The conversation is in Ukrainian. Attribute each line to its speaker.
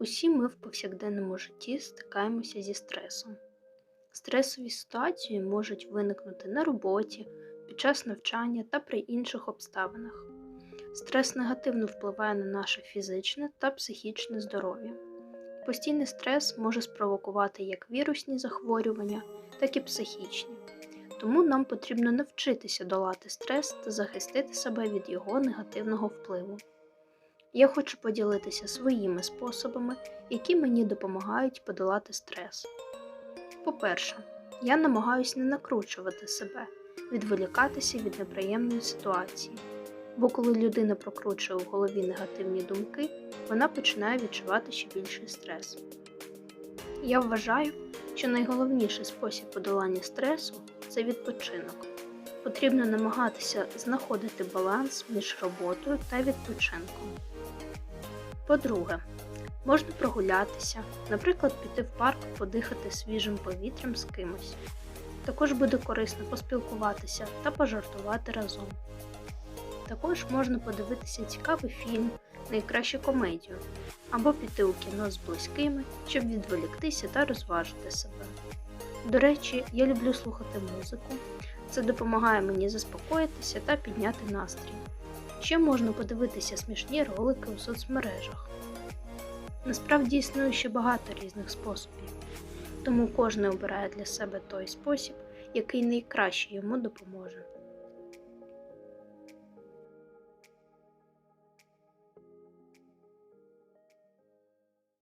Speaker 1: Усі ми в повсякденному житті стикаємося зі стресом. Стресові ситуації можуть виникнути на роботі, під час навчання та при інших обставинах. Стрес негативно впливає на наше фізичне та психічне здоров'я. Постійний стрес може спровокувати як вірусні захворювання, так і психічні. Тому нам потрібно навчитися долати стрес та захистити себе від його негативного впливу. Я хочу поділитися своїми способами, які мені допомагають подолати стрес. По-перше, я намагаюся не накручувати себе, відволікатися від неприємної ситуації. Бо коли людина прокручує в голові негативні думки, вона починає відчувати ще більший стрес. Я вважаю, що найголовніший спосіб подолання стресу це відпочинок. Потрібно намагатися знаходити баланс між роботою та відпочинком. По-друге, можна прогулятися, наприклад, піти в парк подихати свіжим повітрям з кимось. Також буде корисно поспілкуватися та пожартувати разом. Також можна подивитися цікавий фільм, найкраще комедію, або піти у кіно з близькими, щоб відволіктися та розважити себе. До речі, я люблю слухати музику. Це допомагає мені заспокоїтися та підняти настрій. Ще можна подивитися смішні ролики у соцмережах. Насправді існує ще багато різних способів, тому кожен обирає для себе той спосіб, який найкраще йому допоможе.